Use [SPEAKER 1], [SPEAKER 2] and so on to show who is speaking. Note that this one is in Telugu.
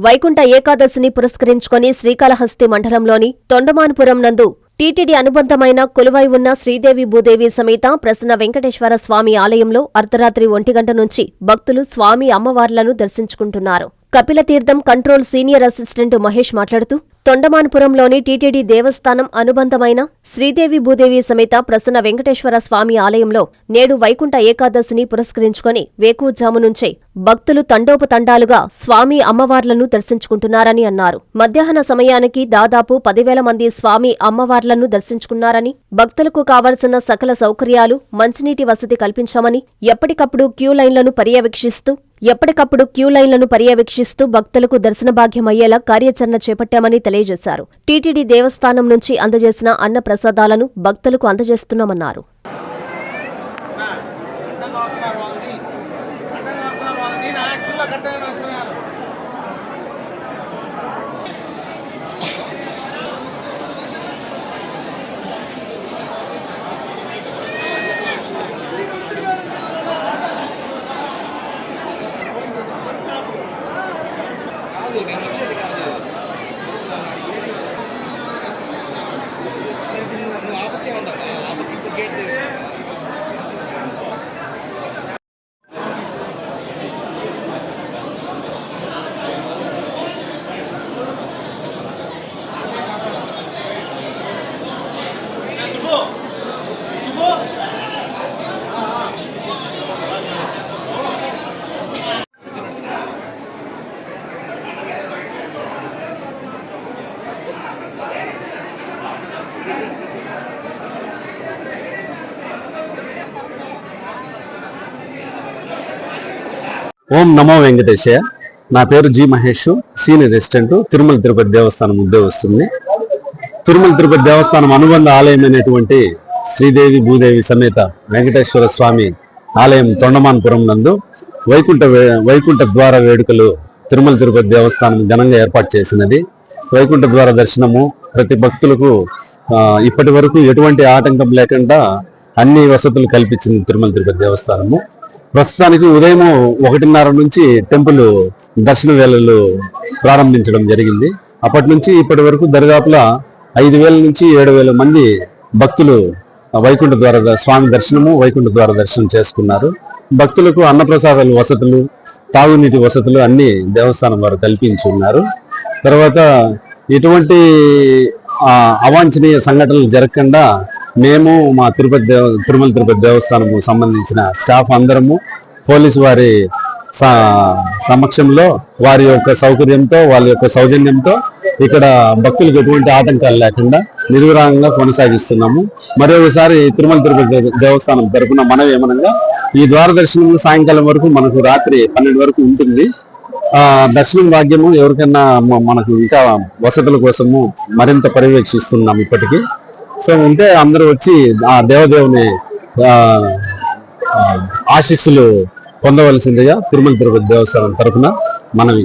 [SPEAKER 1] వైకుంఠ ఏకాదశిని పురస్కరించుకొని శ్రీకాళహస్తి మండలంలోని తొండమాన్పురం నందు టీటీడీ అనుబంధమైన కొలువై ఉన్న శ్రీదేవి భూదేవి సమేత ప్రసన్న వెంకటేశ్వర స్వామి ఆలయంలో అర్ధరాత్రి ఒంటి గంట నుంచి భక్తులు స్వామి అమ్మవార్లను దర్శించుకుంటున్నారు. Kapilatheertham control senior assistant Mahesh మాట్లాడుతూ తొండమాన్పురంలోని టీటీడీ దేవస్థానం అనుబంధమైన శ్రీదేవి భూదేవి సమేత ప్రసన్న వెంకటేశ్వర స్వామి ఆలయంలో నేడు వైకుంఠ ఏకాదశిని పురస్కరించుకొని వేకువజాము నుంచే భక్తులు తండోపతండాలుగా స్వామి అమ్మవార్లను దర్శించుకుంటున్నారని అన్నారు. మధ్యాహ్న సమయానికి దాదాపు పదివేల మంది స్వామి అమ్మవార్లను దర్శించుకున్నారని భక్తులకు కావలసిన సకల సౌకర్యాలు మంచినీటి వసతి కల్పించామని ఎప్పటికప్పుడు క్యూ లైన్లను పర్యవేక్షిస్తూ ఎప్పటికప్పుడు క్యూ లైన్లను పర్యవేక్షిస్తూ భక్తులకు దర్శన భాగ్యమయ్యేలా కార్యాచరణ చేపట్టామని తెలియజేశారు. టీటీడీ దేవస్థానం నుంచి అందజేసిన అన్న ప్రసాదాలను భక్తులకు అందజేస్తున్నామన్నారు.
[SPEAKER 2] ఓం నమో వెంకటేశయ్య. నా పేరు G Mahesh senior resident Tirumala Tirupati Devasthanam ఉద్యోగస్తుంది Tirumala Tirupati దేవస్థానం అనుబంధ ఆలయమైనటువంటి శ్రీదేవి భూదేవి సమేత వెంకటేశ్వర స్వామి ఆలయం తొండమాన్పురం నందు వైకుంఠ వే- వైకుంఠ ద్వార వేడుకలు తిరుమల తిరుపతి దేవస్థానం ఘనంగా ఏర్పాటు చేసినది. వైకుంఠ ద్వార దర్శనము ప్రతి భక్తులకు ఇప్పటి వరకు ఎటువంటి ఆటంకం లేకుండా అన్ని వసతులు కల్పించింది తిరుమల తిరుపతి దేవస్థానము. ప్రస్తుతానికి ఉదయం ఒకటిన్నర నుంచి టెంపుల్ దర్శన వేళలు ప్రారంభించడం జరిగింది. అప్పటి నుంచి ఇప్పటి వరకు దరిదాపులా ఐదు వేల నుంచి ఏడు వేల మంది భక్తులు వైకుంఠ ద్వార స్వామి దర్శనము వైకుంఠ ద్వార దర్శనం చేసుకున్నారు. భక్తులకు అన్నప్రసాదాలు వసతులు తాగునీటి వసతులు అన్ని దేవస్థానం వారు కల్పించి ఉన్నారు. తర్వాత ఎటువంటి అవాంఛనీయ సంఘటనలు జరగకుండా మేము మా తిరుపతి దేవ తిరుమల తిరుపతి దేవస్థానము సంబంధించిన స్టాఫ్ అందరము పోలీసు వారి సమక్షంలో వారి యొక్క సౌకర్యంతో వాళ్ళ యొక్క సౌజన్యంతో ఇక్కడ భక్తులకు ఎటువంటి ఆటంకాలు లేకుండా నిర్విరాగంగా కొనసాగిస్తున్నాము. మరొకసారి తిరుమల తిరుపతి దేవస్థానం తరఫున మనం ఏమనగా ఈ ద్వార దర్శనం సాయంకాలం వరకు మనకు రాత్రి పన్నెండు వరకు ఉంటుంది. ఆ దర్శనం భాగ్యము ఎవరికైనా మనకు ఇంకా వసతుల కోసము మరింత పర్యవేక్షిస్తున్నాం ఇప్పటికీ. సో ఉంటే అందరూ వచ్చి ఆ దేవదేవుని ఆశీస్సులు పొందవలసిందిగా తిరుమల తిరుపతి దేవస్థానం తరపున మనవి.